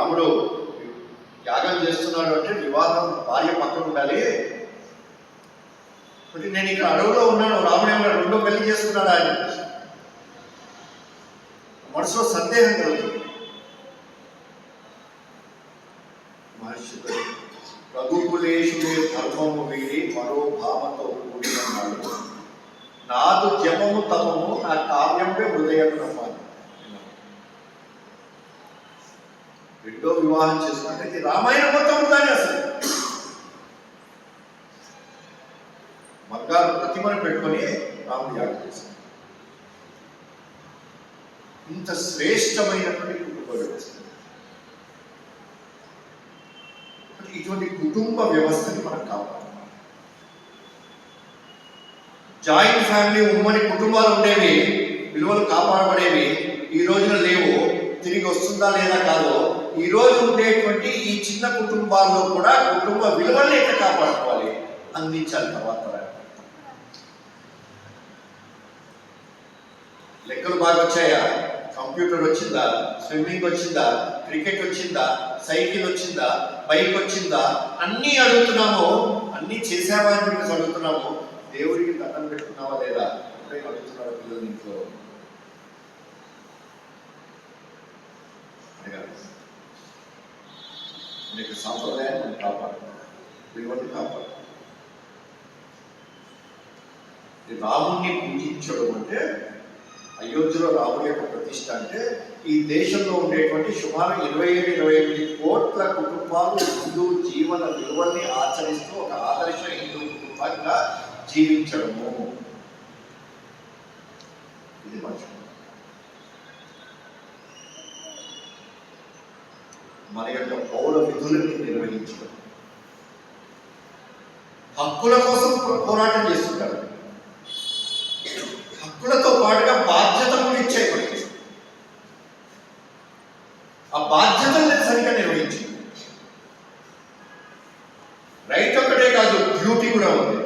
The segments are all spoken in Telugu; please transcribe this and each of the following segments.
రాముడు యాగం చేస్తున్నాడు అంటే వివాహం భార్య పక్కన ఉండాలి. మరి నేను ఇక్కడ అడవులో ఉన్నాను రాముడు ఏమన్నా రెండో పెళ్ళి చేసుకున్నాడా అని. మనసులో సందేహం కలుగుతుంది. మహర్షి రఘుకులేశుడే ధర్మము వీడి మరో భావతో కూడినాడు నాదు జపము తపము నా కావ్యమే హృదయం నమ్మాలి రెండో వివాహం చేసుకుంటే రామాయణం మొత్తం ఉందని అసలు. మగ్గారు ప్రతిమను పెట్టుకొని రాముడు యాగం చేశాడు ఇంత శ్రేష్టమైనటువంటి కుటుంబ వ్యవస్థ ఇటువంటి కుటుంబ వ్యవస్థని మనం కావాలి జాయింట్ ఫ్యామిలీ ఉమ్మడి కుటుంబాలు ఉండేవి విలువలు కాపాడబడేవి ఈ రోజున లేవు. తిరిగి వస్తుందా లేదా కాదో ఈరోజు ఉండేటువంటి ఈ చిన్న కుటుంబాల్లో కూడా కుటుంబ విలువల్ని ఎట్లా కాపాడుకోవాలి? అందించాలి తర్వాత లెక్కలు బాగా వచ్చాయా? కంప్యూటర్ వచ్చిందా? స్విమ్మింగ్ వచ్చిందా? క్రికెట్ వచ్చిందా? సైకిల్ వచ్చిందా? బైక్ వచ్చిందా? అన్నీ అడుగుతున్నాము. అన్నీ చేసావా అని చెప్పేసి అడుగుతున్నాము. దేవుడికి దండం పెట్టుకున్నావా లేదా? అడుగుతున్నాడు పిల్లలు ఇంట్లో. అడగాలి. నీకు సంప్రదాయాన్ని కాపాడు విలువని కాపాడు ఈ రాముణ్ణి పూజించడం అంటే అయోధ్యలో రాముడి యొక్క ప్రతిష్ట అంటే ఈ దేశంలో ఉండేటువంటి సుమారు ఇరవై ఏడు ఇరవై ఎనిమిది కోట్ల కుటుంబాలు హిందూ జీవన విలువల్ని ఆచరిస్తూ ఒక ఆదర్శ హిందూ కుటుంబంగా జీవించడము. ఇది మర్చిపో మన యొక్క పౌర విధులని నిర్వహించడం. హక్కుల కోసం పోరాటం చేస్తుంటారు. హక్కులతో పాటుగా బాధ్యతలు కూడా ఇచ్చే ఆ బాధ్యతలను సరిగ్గా నిర్వహించి రైట్ ఒక్కటే కాదు డ్యూటీ కూడా ఉంది.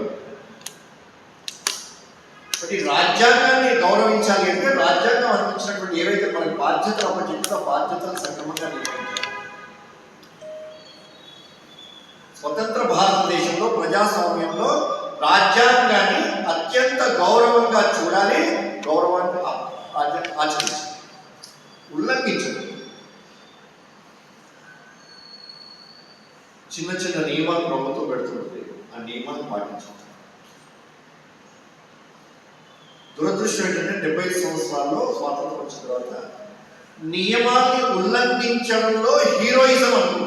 ఒకటి రాజ్యాంగాన్ని గౌరవించాలి అంటే రాజ్యాంగం అందించినటువంటి ఏవైతే మనకి బాధ్యతలు అప్పచెప్పిందో ఆ బాధ్యతలు సక్రమంగా నిర్వహించాలి. స్వతంత్ర భారతదేశంలో ప్రజాస్వామ్యంలో రాజ్యాంగాన్ని అత్యంత గౌరవంగా చూడాలి గౌరవాన్ని ఆ- ఆచ- ఆచరించాలి. ఉల్లంఘించదు చిన్న చిన్న నియమాలు ప్రభుత్వం పెడుతుంది ఆ నియమాలు పాటించాలి దురదృష్టం ఏంటంటే డెబ్బై సంవత్సరాల్లో స్వాతంత్రం వచ్చిన తర్వాత నియమాన్ని ఉల్లంఘించడంలో హీరోయిజం అనుకుంటుంది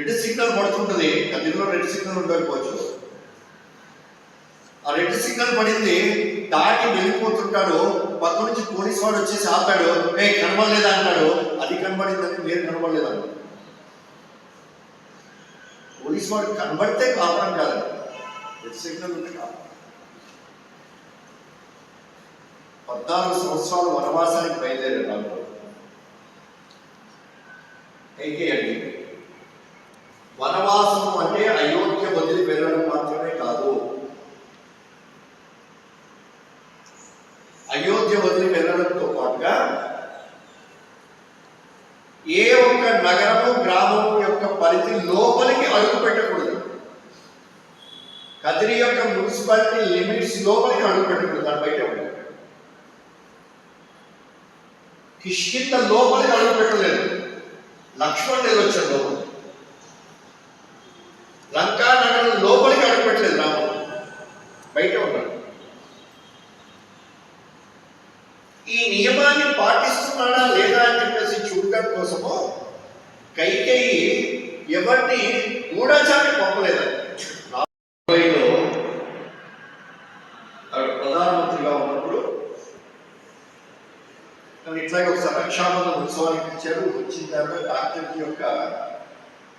రెడ్ సిగ్నల్ పడుతుంటది. కదిలో రెడ్ సిగ్నల్ ఉండకపోవచ్చు ఆ రెడ్ సిగ్నల్ పడింది దాటి వెళ్ళిపోతుంటాడు. పక్క నుంచి పోలీస్ వాడు వచ్చేసి ఆపాడు. ఏ కనబడలేదా? అంటాడు. అది కనబడిందని మీరు కనబడలేదంటాడు పోలీస్ వాడు కనబడితే కాపడం కాదు రెడ్ సిగ్నల్ ఉంటే కాపడం పద్నాలుగు సంవత్సరాలు వనవాసానికి బయలుదేరాడు రాముడు అండి వనవాసం అంటే అయోధ్య వదిలి వెళ్ళడం మాత్రమే కాదు. అయోధ్య వదిలి వెళ్ళడంతో పాటుగా ఏ ఒక్క నగరము గ్రామం యొక్క పరిధి లోపలికి అడుగు పెట్టకూడదు. కదిరి యొక్క మున్సిపాలిటీ లిమిట్స్ లోపలికి అడుగు పెట్టకూడదు దాని బయట ఉండదు. కిష్కింద లోపలికి అడుగు పెట్టలేదు. లక్ష్మణ్ వెళ్ళొచ్చాడు లోపలికి లంకా నగరం లోపలికి అడుగు పెట్టలేదు రాముడు బయట ఉన్నాడు ఈ నియమాన్ని పాటిస్తున్నాడా లేదా అని చెప్పేసి చూడటం కోసము కైకేయి ఎవరిని గూఢచారి పంపలేదండి. రాబోయేలో ప్రధానమంత్రిగా ఉన్నప్పుడు నన్ను ఇట్లాగే ఒకసారి రక్షాబంధన ఉత్సవానికి ఇచ్చారు వచ్చిన తర్వాత డాక్టర్ యొక్క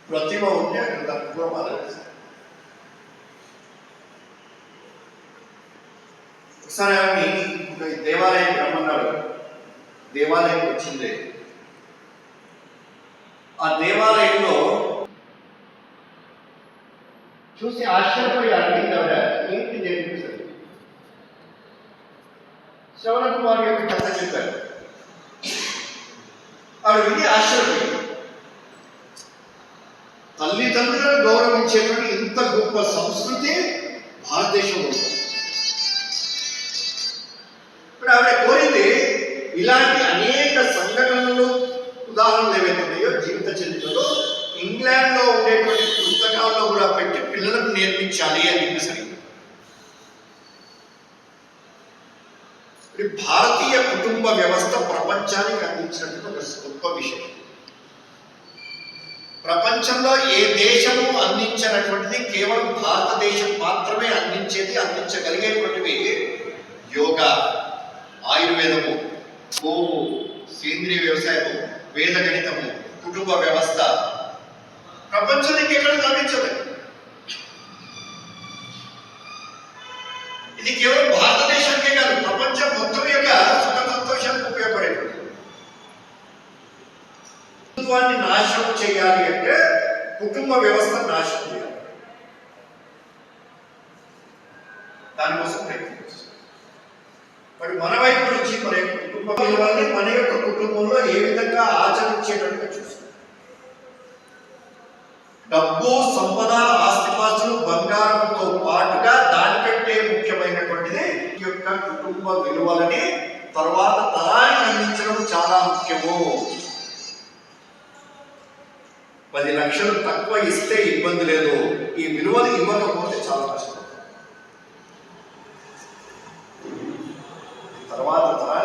ప్రతిమ ఉంటే అక్కడ దాన్ని కూడా మాట్లాడేశారు ఒకసారి ఆమె ఒక దేవాలయానికి రమ్మన్నాడు. దేవాలయం వచ్చింది. ఆ దేవాలయంలో చూసి ఆశ్చర్యపోయి అడిగింది ఆవిడ ఏంటి జరిగింది శ్రవణ కుమార్ యొక్క కథ చెప్పారు. ఆవిడ విని ఆశ్చర్యపోయింది. తల్లిదండ్రులను గౌరవించేటువంటి ఇంత గొప్ప సంస్కృతి భారతదేశంలో ఉంది. ఉదాహరణలు ఏవైతే ఉన్నాయో జీవిత చరిత్రలో ఇంగ్లాండ్లో ఉండేటువంటి పుస్తకాల్లో కూడా పెట్టి పిల్లలకు నేర్పించాలి అని చెప్పేసి భారతీయ కుటుంబ వ్యవస్థ ప్రపంచానికి అందించినటువంటి ఒక గొప్ప విషయం. ప్రపంచంలో ఏ దేశము అందించినటువంటిది కేవలం భారతదేశం మాత్రమే అందించేది అందించగలిగేటువంటివి యోగా ఆయుర్వేదము గోవు సేంద్రియ వ్యవసాయము వేద గణితము కుటుంబ వ్యవస్థ. ప్రపంచానికి ఎక్కడ లభించదు? ఇది కేవలం భారతదేశానికే కాదు ప్రపంచం మొత్తం యొక్క సుఖ సంతోషానికి ఉపయోగపడేటువంటి కుటుంబాన్ని నాశనం చేయాలి అంటే కుటుంబ వ్యవస్థ నాశనం చేయాలి. దానికోసం ప్రయత్నం మరి మన వైపు నుంచి మన కుటుంబ విలువల్ని కుటుంబంలో ఏ విధంగా ఆచరించేటట్టుగా చూస్తాం. డబ్బు సంపద ఆస్తిపాస్తులు బంగారంతో పాటుగా దానికంటే ముఖ్యమైనటువంటిది ఈ యొక్క కుటుంబ విలువలని తర్వాత తరానికి అందించడం చాలా ముఖ్యము. పది లక్షలు తక్కువ ఇస్తే ఇబ్బంది లేదు. ఈ విలువలు ఇవ్వకపోతే చాలా కష్టం. తర్వాత తరానికి